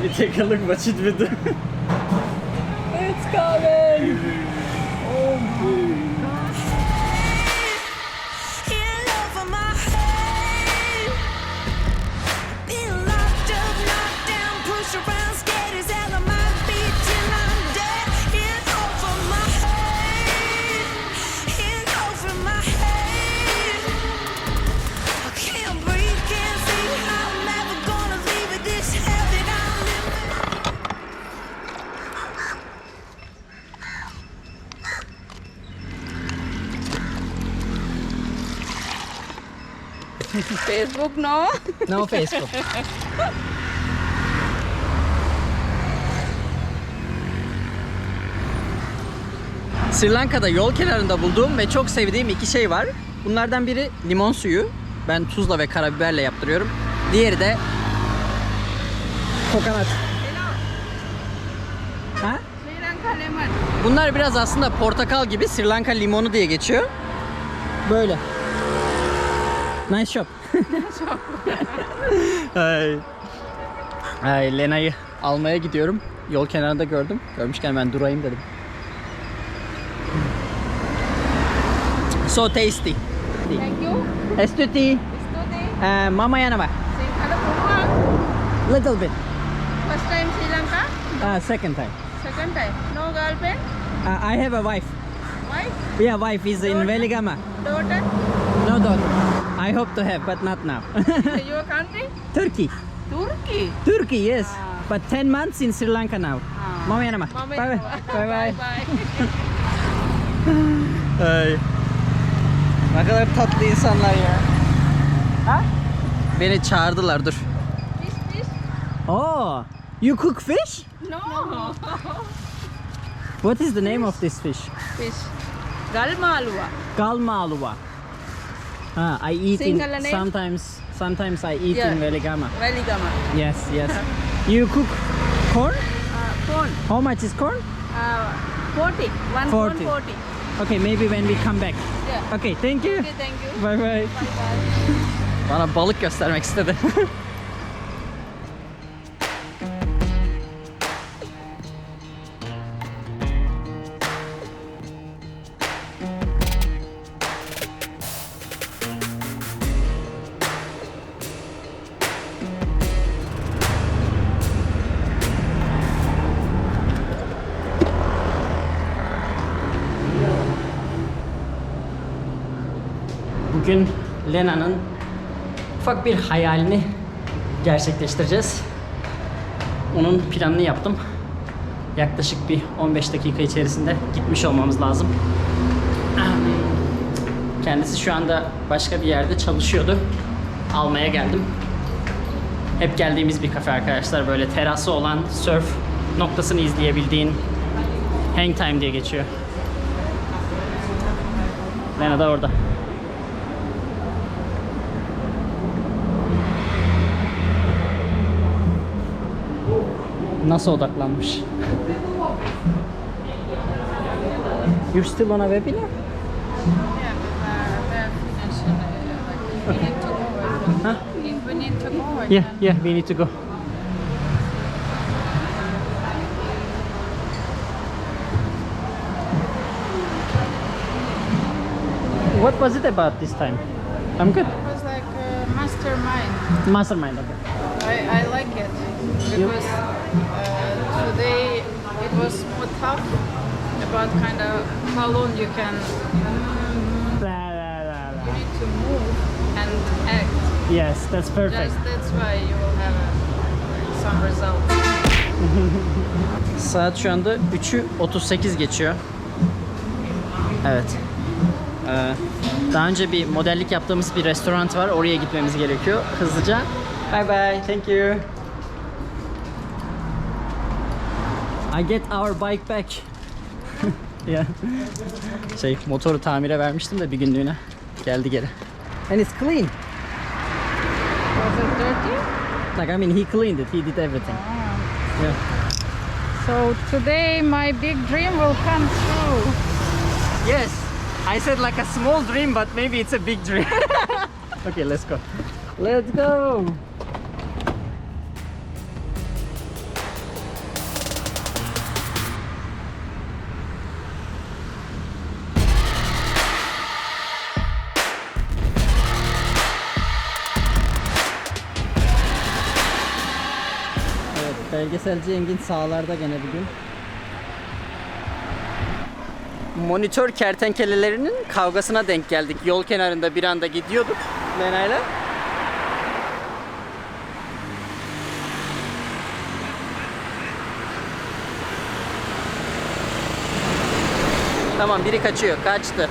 we take a look what it will do. Facebook no. No Facebook. Sri Lanka'da yol kenarında bulduğum ve çok sevdiğim iki şey var. Bunlardan biri limon suyu. Ben tuzla ve karabiberle yaptırıyorum. Diğeri de kokonat. Ha? Sri Lanka lemon. Bunlar biraz aslında portakal gibi Sri Lanka limonu diye geçiyor. Böyle. Nice shop. Ay. Ay Lena'yı almaya gidiyorum. Yol kenarında gördüm. Görmüşken ben durayım dedim. So tasty. Thank you. Estuti. Uh, mama. Singapore. Little bit. First time Sri Lanka. Uh, second time. Second time. No girlfriend. Uh, I have a wife. Wife. Yeah, wife is in Veligama. Daughter. Daughter. I hope to have, but not now. Your country? Turkey. Turkey. Turkey, yes. Ah. But 10 months in Sri Lanka now. Ah. Bye bye. Bye bye. Ay. Ne kadar tatlı insanlar ya. Ha? Beni çağırdılar dur. Fish, fish. Oh, you cook fish? No. What is the name of this fish? Fish. Galmalua. Galmalua. Ah, I eat in Single name? sometimes. Sometimes I eat Yeah. in Veligama. Veligama. Yes, yes. you cook corn? Uh, corn. How much is corn? Uh, 40. One 40. corn 40. Okay, maybe when we come back. Yeah. Okay, thank you. Okay, thank you. Bye bye. Bye bye. Bana balık göstermek istedi. Bugün Lena'nın ufak bir hayalini gerçekleştireceğiz. Onun planını yaptım. Yaklaşık bir 15 dakika içerisinde gitmiş olmamız lazım. Kendisi şu anda başka bir yerde çalışıyordu. Almaya geldim. Hep geldiğimiz bir kafe arkadaşlar. Böyle terası olan surf noktasını izleyebildiğin Hang Time diye geçiyor. Lena da orada. Nasıl odaklanmış? You're still on a webinar? Uh. Uh. Huh? We need to go, Yeah, yeah, we need to go. What was it about this time? I'm good. It was like uh, mastermind. Mastermind, okay. I, I because uh, today it was more tough about kind of how long you can blah, you need to move and act. Yes, that's perfect. Just that's why you will have uh, some results. Saat şu anda 3'ü 38 geçiyor. Evet. Ee, daha önce bir modellik yaptığımız bir restoran var. Oraya gitmemiz gerekiyor hızlıca. Bye bye. Thank you. I get our bike back. yeah. Şey motoru tamire vermiştim de bir günlüğüne. Geldi geri. And it's clean. Was it dirty? Like I mean he cleaned it. He did everything. Ah. Yeah. So today my big dream will come true. Yes. I said like a small dream, but maybe it's a big dream. okay, let's go. Let's go. Belgeselci Engin sağlarda gene bugün. Monitör kertenkelelerinin kavgasına denk geldik. Yol kenarında bir anda gidiyorduk Lena'yla. Tamam biri kaçıyor. Kaçtı.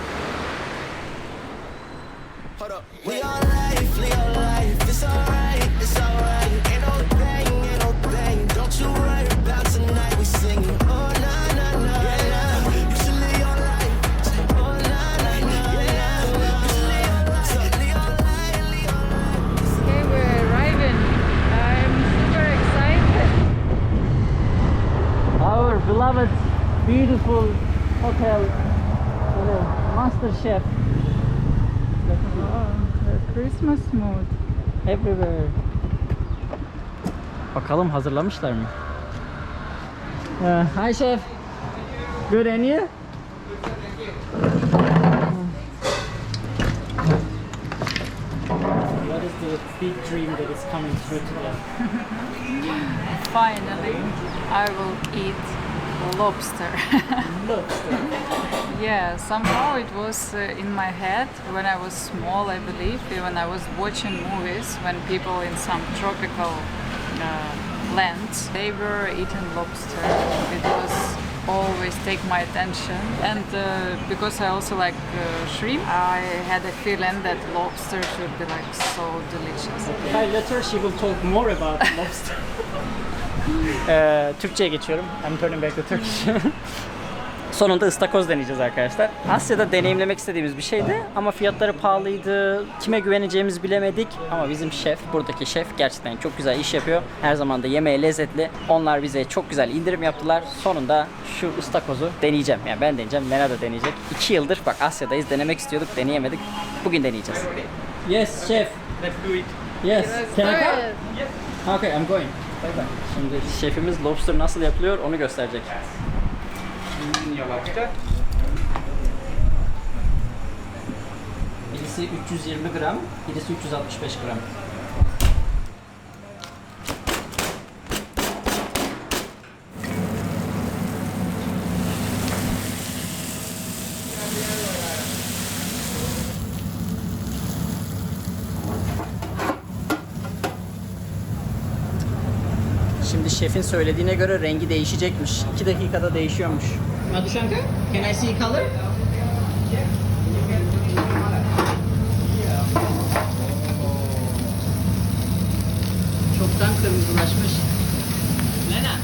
Christmas mood. everywhere. Bakalım hazırlamışlar mı? Uh, hi chef. Good and you? What is the big dream that is coming true today? Finally, I will eat lobster. Lobster. yeah, somehow it was uh, in my head when I was small, I believe, when I was watching movies when people in some tropical uh, lands they were eating lobster. It was always take my attention, and uh, because I also like uh, shrimp, I had a feeling that lobster should be like so delicious. Hi, later she will talk more about lobster. Ee, Türkçe'ye geçiyorum. I'm turning back to Turkish. Sonunda ıstakoz deneyeceğiz arkadaşlar. Asya'da deneyimlemek istediğimiz bir şeydi ama fiyatları pahalıydı. Kime güveneceğimizi bilemedik ama bizim şef, buradaki şef gerçekten çok güzel iş yapıyor. Her zaman da yemeği lezzetli. Onlar bize çok güzel indirim yaptılar. Sonunda şu ıstakozu deneyeceğim. Yani ben deneyeceğim, Lena da deneyecek. İki yıldır bak Asya'dayız denemek istiyorduk, deneyemedik. Bugün deneyeceğiz. Yes, chef. Let's do it. Yes. Can I come? Good. Okay, I'm going. Bye bye. Şimdi şefimiz lobster nasıl yapılıyor onu gösterecek. Lobster. Birisi 320 gram, birisi 365 gram. Şimdi şefin söylediğine göre rengi değişecekmiş. 2 dakikada değişiyormuş. Madhushanka, can I see color? Çoktan kırmızılaşmış. Lena.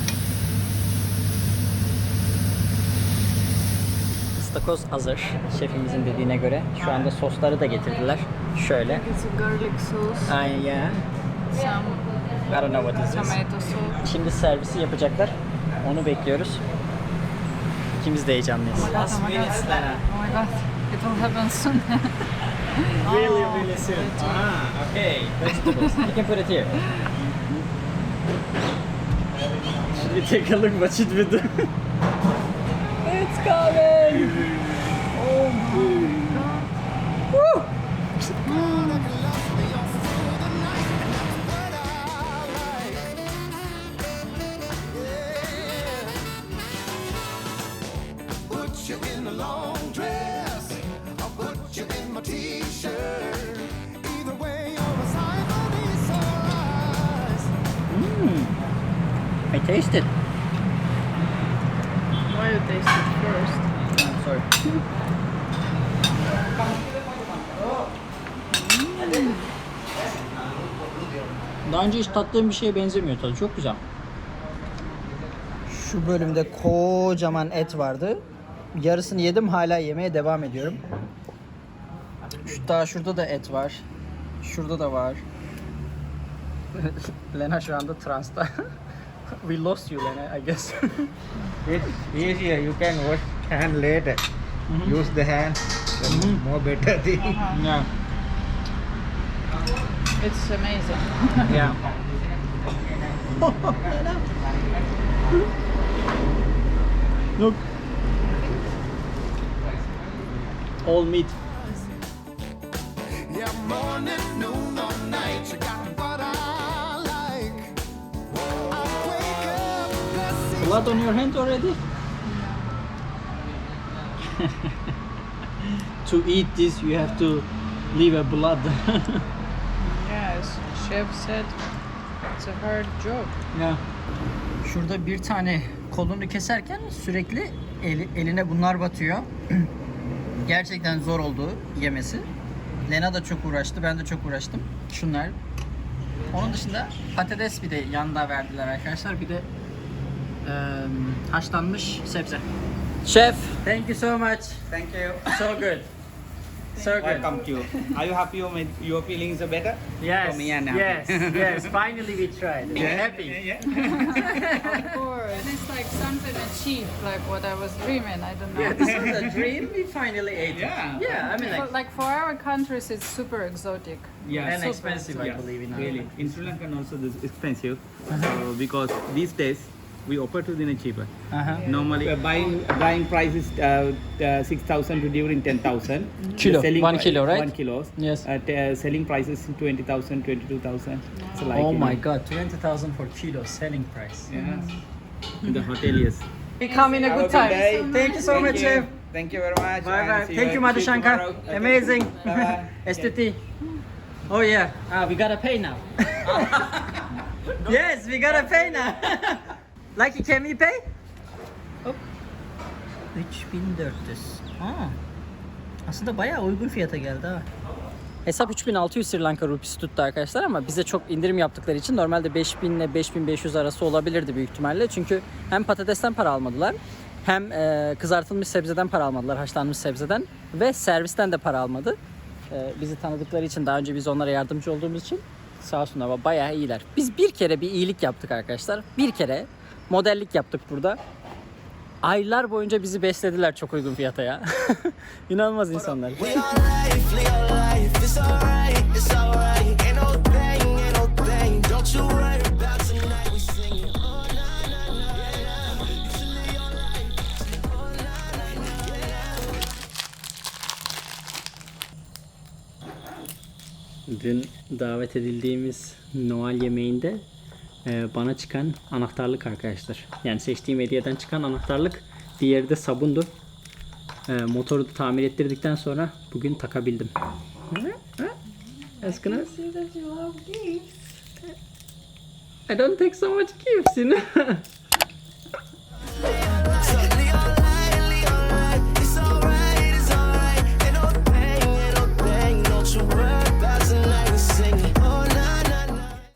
Istakoz hazır. Şefimizin dediğine göre. Şu anda sosları da getirdiler. Şöyle. It's a garlic sauce, Ay ya. some I don't know what this is. tomato sauce. Şimdi servisi yapacaklar. Onu bekliyoruz. İkimiz de heyecanlıyız. Oh my god, oh my god. Oh my god, it will happen soon. Really, really soon. Ah, okay. Vegetables. you can put it here. Should we take a look what we do? it's coming! Put you in a long dress. I'll put you in my t-shirt. Either way, you're a sight for these eyes. I taste it. Why you taste it first? I'm sorry. Daha önce hiç tattığım bir şeye benzemiyor tadı. Çok güzel. Şu bölümde kocaman et vardı. Yarısını yedim hala yemeye devam ediyorum. Şu, daha şurada da et var. Şurada da var. Lena şu anda transta. We lost you Lena I guess. It easier. You can wash hand later. Use the hand. Then more better thing. yeah. It's amazing. Yeah. Look. All meat. Yeah, morning, noon, or night. You got what I like. I'm waking blood on your hand already? to eat this you have to leave a blood. Yes, chef said it's a hard job. Ya. Şurada bir tane kolunu keserken sürekli eli- eline bunlar batıyor. Gerçekten zor oldu yemesi. Lena da çok uğraştı, ben de çok uğraştım. Şunlar. Onun dışında patates bir de yanında verdiler arkadaşlar. Bir de eee, haşlanmış sebze. Chef, thank you so much. Thank you. So good. So good. Welcome to you. Are you happy? You your feelings are better? Yes, For me and now. yes, yes. Finally we tried. We're happy. Yeah. Of course. And it's like something achieved, like what I was dreaming. I don't know. Yeah, this was a dream. We finally ate it. Yeah. Yeah, I mean like, But like for our countries, it's super exotic. Yeah. and super expensive, I Yeah, believe in really. Ireland. In Sri Lanka also this is expensive. So because these days we offer to dinner cheaper. Uh-huh. Normally uh, buying buying price is uh, uh, six thousand to during ten thousand. Kilo, one kilo, right? One kilos. Yes. Uh, t- uh, selling prices twenty thousand, twenty two thousand. So like oh you my know, god, 20,000 for kilo selling price. Yeah. In the hoteliers. We come in a Have good good time. Thank you so much, chef. Thank you very much. Bye bye. Thank you, see Madhu Shankar. Okay. Amazing. Bye-bye. STT. Oh yeah. Ah, we gotta pay now. yes, we gotta pay now. Lucky, can we pay? Hop. 3400. Aa. Aslında bayağı uygun fiyata geldi ha. Hesap 3600 Sri Lanka rupisi tuttu arkadaşlar ama bize çok indirim yaptıkları için normalde 5000 ile 5500 arası olabilirdi büyük ihtimalle. Çünkü hem patatesten para almadılar hem e, kızartılmış sebzeden para almadılar, haşlanmış sebzeden ve servisten de para almadı. E, bizi tanıdıkları için daha önce biz onlara yardımcı olduğumuz için sağ olsunlar bayağı iyiler. Biz bir kere bir iyilik yaptık arkadaşlar. Bir kere modellik yaptık burada. Aylar boyunca bizi beslediler çok uygun fiyata ya. İnanılmaz insanlar. Dün davet edildiğimiz Noel yemeğinde bana çıkan anahtarlık arkadaşlar. Yani seçtiğim hediyeden çıkan anahtarlık. Diğeri de sabundu. E, motoru da tamir ettirdikten sonra bugün takabildim. Askına? I don't take so much gifts, you know.